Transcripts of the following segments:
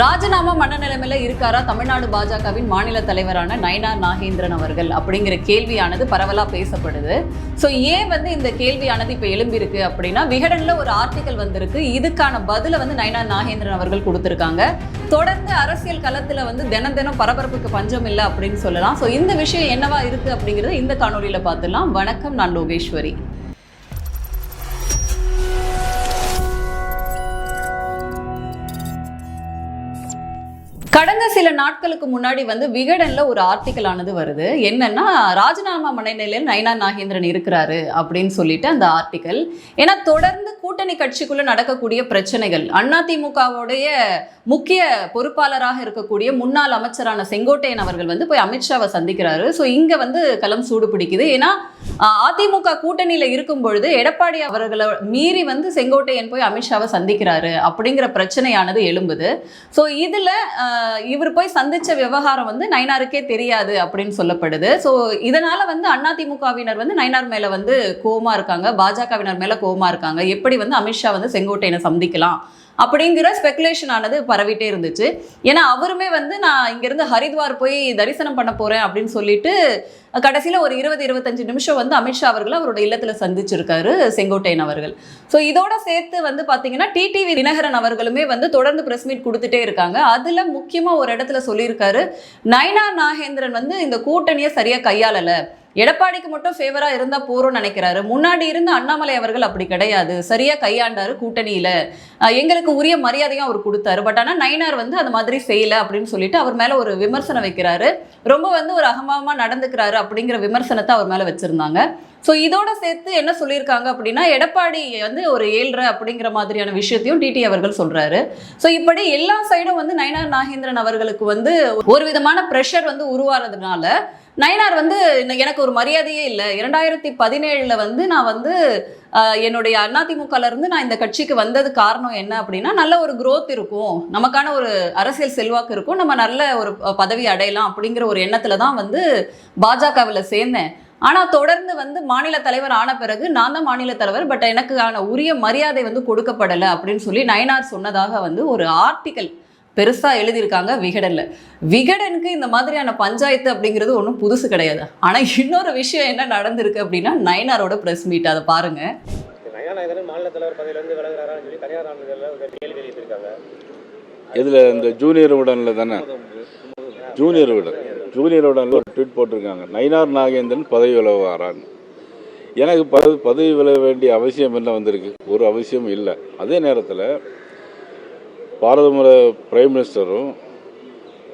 ராஜினாமா மன நிலைமையில இருக்காரா தமிழ்நாடு பாஜகவின் மாநில தலைவரான நயனார் நாகேந்திரன் அவர்கள் அப்படிங்கிற கேள்வியானது பரவலா பேசப்படுது. ஸோ ஏன் வந்து இந்த கேள்வியானது இப்போ எழும்பியிருக்கு அப்படின்னா விகடன்ல ஒரு ஆர்டிக்கல் வந்திருக்கு. இதுக்கான பதில வந்து நயனார் நாகேந்திரன் அவர்கள் கொடுத்திருக்காங்க. தொடர்ந்து அரசியல் களத்துல வந்து தினம் தினம் பரபரப்புக்கு பஞ்சம் இல்லை அப்படின்னு சொல்லலாம். ஸோ இந்த விஷயம் என்னவா இருக்கு அப்படிங்கிறது இந்த காணொலியில பார்த்துலாம் வணக்கம் நான் லோகேஸ்வரி. கடந்த சில நாட்களுக்கு முன்னாடி வந்து விகடன்ல ஒரு ஆர்டிக்கல் ஆனது வருது. என்னன்னா ராஜினாமா மனநிலையில் நயனா நாகேந்திரன் இருக்கிறாரு அப்படின்னு சொல்லிட்டு அந்த ஆர்டிக்கல் ஏன்னா தொடர்ந்து கூட்டணி கட்சிக்குள்ள நடக்கக்கூடிய பிரச்சனைகள் அதிமுகவுடைய முக்கிய பொறுப்பாளராக இருக்கக்கூடிய முன்னாள் அமைச்சரான செங்கோட்டையன் அவர்கள் வந்து போய் அமித்ஷாவை சந்திக்கிறாரு. ஸோ இங்க வந்து களம் சூடு பிடிக்குது ஏன்னா அதிமுக கூட்டணியில இருக்கும் பொழுது எடப்பாடி அவர்களை மீறி வந்து செங்கோட்டையன் போய் அமித்ஷாவை சந்திக்கிறாரு அப்படிங்கிற பிரச்சனையானது எழும்புது. ஸோ இதுல இவர் போய் சந்திச்ச விவகாரம் வந்து நயனாருக்கே தெரியாது அப்படின்னு சொல்லப்படுது. ஸோ இதனால வந்து அதிமுகவினர் வந்து நயனார் மேல வந்து கோவமா இருக்காங்க. பாஜகவினர் மேல கோவமா இருக்காங்க. எப்படி வந்து அமித்ஷா வந்து செங்கோட்டையனை சந்திக்கலாம் அப்படிங்கிற ஸ்பெகுலேஷன் ஆனது பரவிட்டே இருந்துச்சு. ஏன்னா அவருமே வந்து நான் இங்கிருந்து ஹரித்வார் போய் தரிசனம் பண்ண போறேன் அப்படின்னு சொல்லிட்டு கடைசியில் ஒரு இருபது இருபத்தஞ்சு நிமிஷம் வந்து அமித்ஷா அவர்கள் அவரோட இல்லத்தில் சந்திச்சிருக்காரு செங்கோட்டையன் அவர்கள். ஸோ இதோட சேர்த்து வந்து பார்த்தீங்கன்னா டிடிவி தினகரன் அவர்களுமே வந்து தொடர்ந்து பிரஸ் மீட் கொடுத்துட்டே இருக்காங்க. அதில் முக்கியமாக ஒரு இடத்துல சொல்லியிருக்காரு நயனா நாகேந்திரன் வந்து இந்த கூட்டணியை சரியாக கையாளலை. எடப்பாடிக்கு மட்டும் ஃபேவரா இருந்தா போறோம்னு நினைக்கிறாரு. முன்னாடி இருந்த அண்ணாமலை அவர்கள் அப்படி கிடையாது. சரியா கையாண்டாரு கூட்டணியில. எங்களுக்கு உரிய மரியாதையும் அவர் கொடுத்தாரு. பட் ஆனா நயினார் வந்து அந்த மாதிரி செய்யல அப்படின்னு சொல்லிட்டு அவர் மேல ஒரு விமர்சனம் வைக்கிறாரு. ரொம்ப வந்து ஒரு அகமாவமா நடந்துக்கிறாரு அப்படிங்கிற விமர்சனத்தை அவர் மேல வச்சிருந்தாங்க. ஸோ இதோட சேர்த்து என்ன சொல்லியிருக்காங்க அப்படின்னா எடப்பாடி வந்து ஒரு ஏழ்ரை அப்படிங்கிற மாதிரியான விஷயத்தையும் டிடி அவர்கள் சொல்றாரு. ஸோ இப்படி எல்லா சைடும் வந்து நயனார் நாகேந்திரன் அவர்களுக்கு வந்து ஒரு விதமான ப்ரெஷர் வந்து உருவானதுனால நயனார் வந்து எனக்கு ஒரு மரியாதையே இல்லை. இரண்டாயிரத்தி பதினேழில் வந்து நான் வந்து என்னுடைய அதிமுகலேருந்து நான் இந்த கட்சிக்கு வந்தது காரணம் என்ன அப்படின்னா நல்ல ஒரு க்ரோத் இருக்கும். நமக்கான ஒரு அரசியல் செல்வாக்கு இருக்கும். நம்ம நல்ல ஒரு பதவி அடையலாம் அப்படிங்கிற ஒரு எண்ணத்தில் தான் வந்து பாஜகவில் சேர்ந்தேன். ஆனால் தொடர்ந்து வந்து மாநில தலைவர் ஆன பிறகு நான் தான் மாநில தலைவர் பட் எனக்கான உரிய மரியாதை வந்து கொடுக்கப்படலை அப்படின்னு சொல்லி நயனார் சொன்னதாக வந்து ஒரு ஆர்டிக்கல் பெருசா எழுதியிருக்காங்க விகடன்ல. விகடனுக்கு இந்த மாதிரியான பஞ்சாயத்து அப்படிங்கிறது ஒன்றும் புதுசு கிடையாது. ஆனா இன்னொரு விஷயம் என்ன நடந்திருக்கு அப்படின்னா நயனாரோட பிரஸ் மீட் அதை பாருங்க. நயனாநாயகன் மாநில தலைவர் பதவியிலிருந்து விலகுறாரான்னு சொல்லி தனியார் ஆண்டுகளில் ஒரு கேள்வி எழுப்பியிருக்காங்க இதில் இந்த ஜூனியர் உடனில் தானே? ஜூனியர் உடன் ஜூனியர் உடனில் ஒரு ட்வீட் போட்டிருக்காங்க. நயினார் நாகேந்திரன் பதவி விலகுவாரான்னு. எனக்கு பதவி பதவி விலக வேண்டிய அவசியம் என்ன வந்திருக்கு? ஒரு அவசியம் இல்லை. அதே நேரத்தில் பாரத பிரைம் மினிஸ்டரும்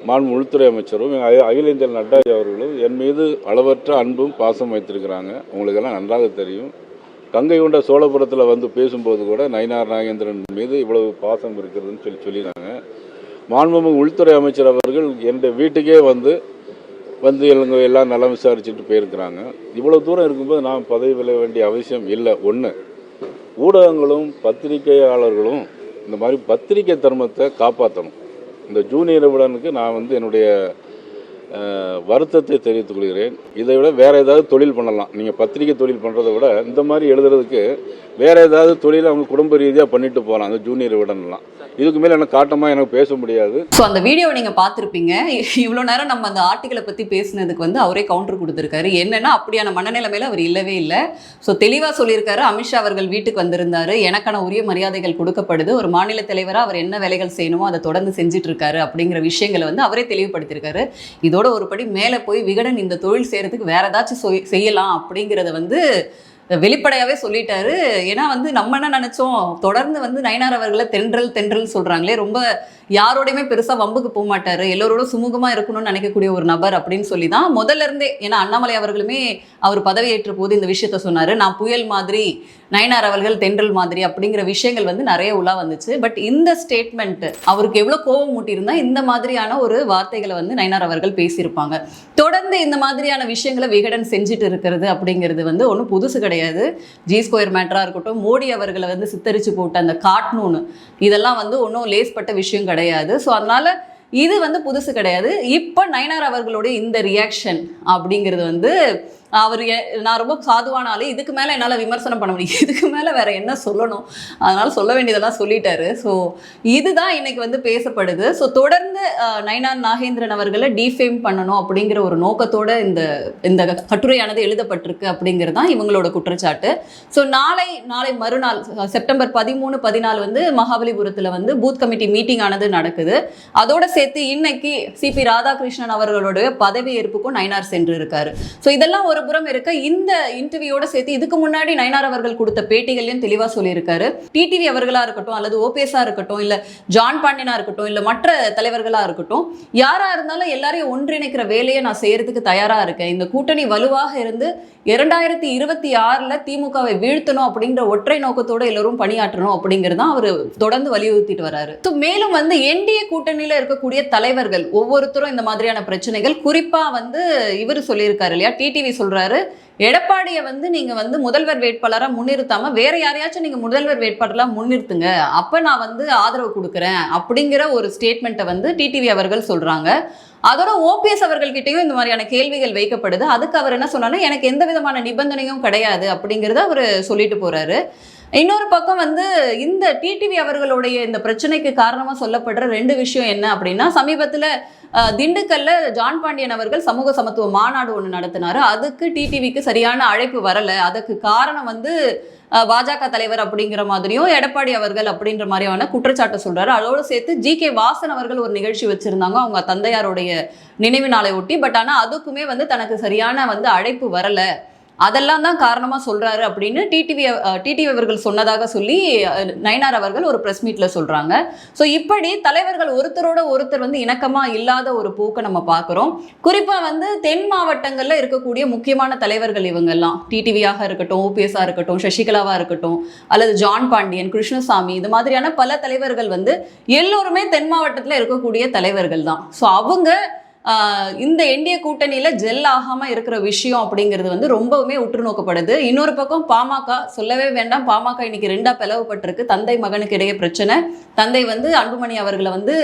மாண்பு உள்துறை அமைச்சரும் அகில இந்திய நட்டாஜி அவர்களும் என் மீது அளவற்ற அன்பும் பாசம் வைத்திருக்கிறாங்க. உங்களுக்கெல்லாம் நன்றாக தெரியும். கங்கை கொண்ட சோழபுரத்தில் வந்து பேசும்போது கூட நயினார் நாகேந்திரன் மீது இவ்வளவு பாசம் இருக்கிறதுன்னு சொல்லி சொல்லினாங்க மாண்புமிகு உள்துறை அமைச்சர் அவர்கள் என் வீட்டுக்கே வந்து வந்து எங்க எல்லாம் நலம் விசாரிச்சுட்டு போயிருக்கிறாங்க. இவ்வளோ தூரம் இருக்கும்போது நான் பதவி விளைய வேண்டிய அவசியம் இல்லை. ஒன்று ஊடகங்களும் பத்திரிகையாளர்களும் இந்த மாதிரி பத்திரிகை தர்மத்தை காப்பாற்றணும் இந்த ஜூனியர் உடனுக்கு நான் வந்து என்னுடைய வருத்தத்தை தெரிவித்துக் கொள்கிறேன். இதை விட வேற ஏதாவது தொழில் பண்ணலாம். நீங்கள் பத்திரிகை தொழில் பண்ணுறதை விட இந்த மாதிரி எழுதுறதுக்கு வேற ஏதாவது தொழில் அவங்க குடும்ப ரீதியாக பண்ணிட்டு போகலாம் அந்த ஜூனியர் விடனெல்லாம் இதுக்கு மேலே எனக்கு காட்டமாக எனக்கு பேச முடியாது. ஸோ அந்த வீடியோவை நீங்கள் பார்த்துருப்பீங்க. இவ்வளோ நேரம் நம்ம அந்த ஆர்டிக்கலை பற்றி பேசினதுக்கு வந்து அவரே கவுண்டர் கொடுத்துருக்காரு. என்னன்னா அப்படியான மனநிலைமையில அவர் இல்லவே இல்லை. ஸோ தெளிவாக சொல்லியிருக்காரு. அமித்ஷா அவர்கள் வீட்டுக்கு வந்திருந்தாரு. எனக்கான உரிய மரியாதைகள் கொடுக்கப்படுது. ஒரு மாநில தலைவராக அவர் என்ன வேலைகள் செய்யணுமோ அதை தொடர்ந்து செஞ்சுட்டு இருக்காரு அப்படிங்கிற விஷயங்களை வந்து அவரே தெளிவுபடுத்தியிருக்காரு. இதோட ஒரு படி மேலே போய் விகடன் இந்த தொழில் செய்கிறதுக்கு வேற ஏதாச்சும் செய்யலாம் அப்படிங்கிறத வந்து வெளிப்படையாகவே சொல்லிட்டாரு. ஏன்னா வந்து நம்ம என்ன நினச்சோம்? தொடர்ந்து வந்து நயனார் அவர்களை தென்றல் தென்றல் சொல்கிறாங்களே ரொம்ப யாரோடையுமே பெருசாக வம்புக்கு போக மாட்டார். எல்லோரோட சுமூகமாக இருக்கணும்னு நினைக்கக்கூடிய ஒரு நபர் அப்படின்னு சொல்லி தான் முதல்ல இருந்தே ஏன்னா அண்ணாமலை அவர்களுமே அவர் பதவியேற்ற போது இந்த விஷயத்த சொன்னார். நான் புயல் மாதிரி நயனார் அவர்கள் தென்றல் மாதிரி அப்படிங்கிற விஷயங்கள் வந்து நிறைய உலா வந்துச்சு. பட் இந்த ஸ்டேட்மெண்ட் அவருக்கு எவ்வளோ கோபம் மூட்டியிருந்தா இந்த மாதிரியான ஒரு வார்த்தைகளை வந்து நயனார் அவர்கள் பேசியிருப்பாங்க. தொடர்ந்து இந்த மாதிரியான விஷயங்களை விகடன் செஞ்சுட்டு இருக்கிறது அப்படிங்கிறது வந்து ஒன்றும் புதுசு கிடையாது. ஜி ஸ்கொயர் மேட்டராக இருக்கட்டும் மோடி அவர்களை வந்து சித்தரிச்சு போட்ட அந்த காட்னூன் இதெல்லாம் வந்து ஒன்றும் லேஸ்பட்ட விஷயம் கிடையாது. ஸோ அதனால் இது வந்து புதுசு கிடையாது. இப்போ நயனார் அவர்களுடைய இந்த ரியாக்ஷன் அப்படிங்கிறது வந்து அவர் எ- நான் ரொம்ப சாதுவான ஆளு இதுக்கு மேலே என்னால் விமர்சனம் பண்ண முடியும். இதுக்கு மேலே வேற என்ன சொல்லணும்? அதனால சொல்ல வேண்டியதெல்லாம் சொல்லிட்டாரு. ஸோ இதுதான் இன்னைக்கு வந்து பேசப்படுது. ஸோ தொடர்ந்து நயனார் நாகேந்திரன் அவர்களை டிஃபேம் பண்ணணும் அப்படிங்கிற ஒரு நோக்கத்தோட இந்த இந்த கட்டுரையானது எழுதப்பட்டிருக்கு அப்படிங்கிறது தான் இவங்களோட குற்றச்சாட்டு. ஸோ நாளை நாளை மறுநாள் செப்டம்பர் பதிமூணு பதினாலு வந்து மகாபலிபுரத்தில் வந்து பூத் கமிட்டி மீட்டிங் ஆனது நடக்குது. அதோட சேர்த்து இன்னைக்கு சிபி ராதாகிருஷ்ணன் அவர்களுடைய பதவி ஏற்புக்கும் சென்று இருக்காரு ஸோ இதெல்லாம் ஒரு புறம் இருக்க இந்த இன்டர்வியூட சேர்த்து இதுக்கு முன்னாடி நயனார் அவர்கள் கொடுத்த பேட்டிகள்லையும் தெளிவாக சொல்லியிருக்காரு. டிடிவி அவர்களா இருக்கட்டும் அல்லது ஓபிஎஸ்ஆ இருக்கட்டும் இல்லை ஜான் பாண்டியனா இருக்கட்டும் இல்ல மற்ற தலைவர்களா இருக்கட்டும் யாரா இருந்தாலும் எல்லாரையும் ஒன்றிணைக்கிற வேலையை நான் செய்யறதுக்கு தயாரா இருக்கேன். இந்த கூட்டணி வலுவாக இருந்து இரண்டாயிரத்தி இருபத்தி ஆறுல திமுகவை வீழ்த்தணும் அப்படிங்கிற ஒற்றை நோக்கத்தோட எல்லாரும் பணியாற்றணும் அப்படிங்கிறது தான் அவர் தொடர்ந்து வலியுறுத்திட்டு வராரு. ஸோ மேலும் வந்து என்டிஏ கூட்டணியில இருக்கக்கூடிய தலைவர்கள் ஒவ்வொருத்தரும் இந்த மாதிரியான பிரச்சனைகள் குறிப்பாக வந்து இவர் சொல்லியிருக்காரு இல்லையா டிடிவி சொல்றாரு. எடப்பாடியை வந்து நீங்க வந்து முதல்வர் வேட்பாளராக முன்னிறுத்தாம வேற யாரையாச்சும் நீங்க முதல்வர் வேட்பாளராக முன்னிறுத்துங்க. அப்ப நான் வந்து ஆதரவு கொடுக்குறேன் அப்படிங்கிற ஒரு ஸ்டேட்மெண்ட்டை வந்து டிடிவி அவர்கள் சொல்றாங்க. அதோட ஓபிஎஸ் அவர்கள்கிட்டயும் இந்த மாதிரியான கேள்விகள் வைக்கப்படுது. அதுக்கு அவர் என்ன சொன்னாலும் எனக்கு எந்த விதமான நிபந்தனையும் கிடையாது அப்படிங்கிறத அவர் சொல்லிட்டு போறாரு. இன்னொரு பக்கம் வந்து இந்த டிடிவி அவர்களுடைய இந்த பிரச்சனைக்கு காரணமாக சொல்லப்படுற ரெண்டு விஷயம் என்ன அப்படின்னா சமீபத்தில் திண்டுக்கல்ல ஜான் பாண்டியன் அவர்கள் சமூக சமத்துவ மாநாடு ஒன்று நடத்தினாரு. அதுக்கு டிடிவிக்கு சரியான அழைப்பு வரலை. அதுக்கு காரணம் வந்து பாஜக தலைவர் அப்படிங்கிற மாதிரியும் எடப்பாடி அவர்கள் அப்படின்ற மாதிரியான குற்றச்சாட்டை சொல்றாரு. அதோடு சேர்த்து ஜி கே வாசன் அவர்கள் ஒரு நிகழ்ச்சி வச்சிருந்தாங்க. அவங்க தந்தையாருடைய நினைவு நாளை ஒட்டி. பட் ஆனால் அதுக்குமே வந்து தனக்கு சரியான வந்து அழைப்பு வரலை. அதெல்லாம் தான் காரணமாக சொல்கிறாரு அப்படின்னு டிடிவி டிடிவி அவர்கள் சொன்னதாக சொல்லி நயனார் அவர்கள் ஒரு ப்ரெஸ் மீட்டில் சொல்கிறாங்க ஸோ இப்படி தலைவர்கள் ஒருத்தரோட ஒருத்தர் வந்து இணக்கமாக இல்லாத ஒரு போக்கை நம்ம பார்க்குறோம். குறிப்பாக வந்து தென் மாவட்டங்களில் இருக்கக்கூடிய முக்கியமான தலைவர்கள் இவங்கெல்லாம். டிடிவியாக இருக்கட்டும் ஓபிஎஸ்ஸாக இருக்கட்டும் சசிகலாவாக இருக்கட்டும் அல்லது ஜான் பாண்டியன் கிருஷ்ணசாமி இது மாதிரியான பல தலைவர்கள் வந்து எல்லோருமே தென் மாவட்டத்தில் இருக்கக்கூடிய தலைவர்கள் தான். ஸோ அவங்க இந்த என்டிஏ கூட்டணியில் ஜெல் ஆகாமல் இருக்கிற விஷயம் அப்படிங்கிறது வந்து ரொம்பவுமே உற்று நோக்கப்படுது இன்னொரு பக்கம் பாமக சொல்லவே வேண்டாம் பாமக இன்னைக்கு ரெண்டாக பிளவுபட்டிருக்கு. தந்தை மகனுக்கு இடையே பிரச்சனை. தந்தை வந்து அன்புமணி அவர்களை வந்து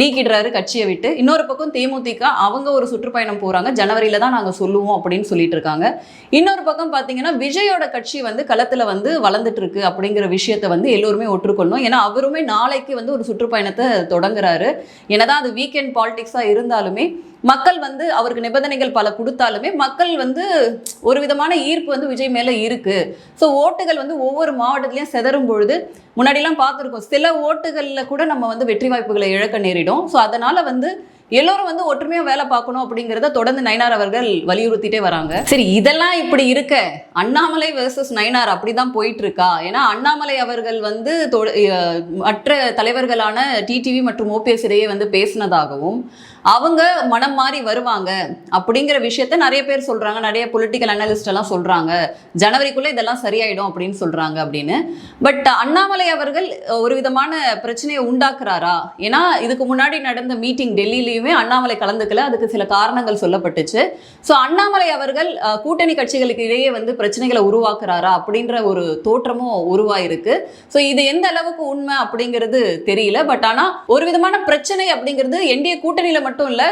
நீக்கிடுறாரு கட்சியை விட்டு. இன்னொரு பக்கம் தேமுதிக அவங்க ஒரு சுற்றுப்பயணம் போறாங்க. ஜனவரியில தான் நாங்க சொல்லுவோம் அப்படின்னு சொல்லிட்டு இருக்காங்க. இன்னொரு பக்கம் பாத்தீங்கன்னா விஜயோட கட்சி வந்து களத்துல வந்து வளர்ந்துட்டு இருக்கு அப்படிங்கிற விஷயத்தை வந்து எல்லோருமே ஒற்றுக்கொள்ளணும். ஏன்னா அவருமே நாளைக்கு வந்து ஒரு சுற்றுப்பயணத்தை தொடங்குறாரு. என்னதான் அது வீக்கெண்ட் பாலிடிக்ஸா இருந்தாலுமே மக்கள் வந்து அவருக்கு நிபந்தனைகள் பல கொடுத்தாலுமே மக்கள் வந்து ஒரு விதமான ஈர்ப்பு வந்து விஜய் மேலே இருக்குது ஸோ ஓட்டுகள் வந்து ஒவ்வொரு மாவட்டத்திலையும் செதறும் பொழுது முன்னாடிலாம் பார்த்துருக்கோம். சில ஓட்டுகளில் கூட நம்ம வந்து வெற்றி வாய்ப்புகளை இழக்க நேரிடும். ஸோ அதனால் வந்து எல்லோரும் வந்து ஒற்றுமையாக வேலை பார்க்கணும் அப்படிங்கிறத தொடர்ந்து நயனார் அவர்கள் வலியுறுத்திட்டே வராங்க. சரி இதெல்லாம் இப்படி இருக்க? அண்ணாமலை வெர்சஸ் நயனார் அப்படிதான் போயிட்டு இருக்கா ஏன்னா அண்ணாமலை அவர்கள் வந்து தொ- மற்ற தலைவர்களான டிடிவி மற்றும் ஓபிஎஸ் இடையே வந்து பேசினதாகவும் அவங்க மனம் மாறி வருவாங்க அப்படிங்கிற விஷயத்த நிறைய பேர் சொல்றாங்க. நிறைய பொலிட்டிக்கல் அனலிஸ்ட் எல்லாம் சொல்றாங்க. ஜனவரிக்குள்ள இதெல்லாம் சரியாயிடும் அப்படின்னு சொல்றாங்க அப்படின்னு. பட் அண்ணாமலை அவர்கள் ஒரு விதமான பிரச்சனையை உண்டாக்குறாரா? ஏன்னா இதுக்கு முன்னாடி நடந்த மீட்டிங் டெல்லியிலையுமே அண்ணாமலை கலந்துக்கல. அதுக்கு சில காரணங்கள் சொல்லப்பட்டுச்சு. ஸோ அண்ணாமலை அவர்கள் கூட்டணி கட்சிகளுக்கு இடையே வந்து பிரச்சனைகளை உருவாக்குறாரா அப்படின்ற ஒரு தோற்றமும் உருவாயிருக்கு. ஸோ இது எந்த அளவுக்கு உண்மை அப்படிங்கிறது தெரியல. பட் ஆனால் ஒரு விதமான பிரச்சனை அப்படிங்கிறது என்டிஏ கூட்டணியில் மட்டும் இல்லை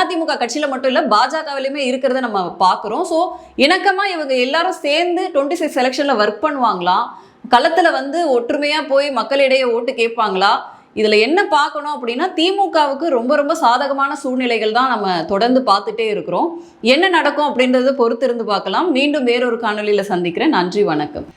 அதிமுக கட்சியில் மட்டும் இல்லை பாஜகவிலுமே இருக்கிறத நம்ம பார்க்குறோம் ஸோ இணக்கமாக இவங்க எல்லாரும் சேர்ந்து டுவெண்ட்டி சிக்ஸ் செலெக்ஷனில் ஒர்க் பண்ணுவாங்களாம் களத்தில் வந்து ஒற்றுமையாக போய் மக்களிடையே ஓட்டு கேட்பாங்களா? இதில் என்ன பார்க்கணும் அப்படின்னா திமுகவுக்கு ரொம்ப ரொம்ப சாதகமான சூழ்நிலைகள் தான் நம்ம தொடர்ந்து பார்த்துட்டே இருக்கிறோம். என்ன நடக்கும் அப்படின்றத பொறுத்திருந்து பார்க்கலாம். மீண்டும் வேறொரு காணொலியில் சந்திக்கிறேன். நன்றி வணக்கம்.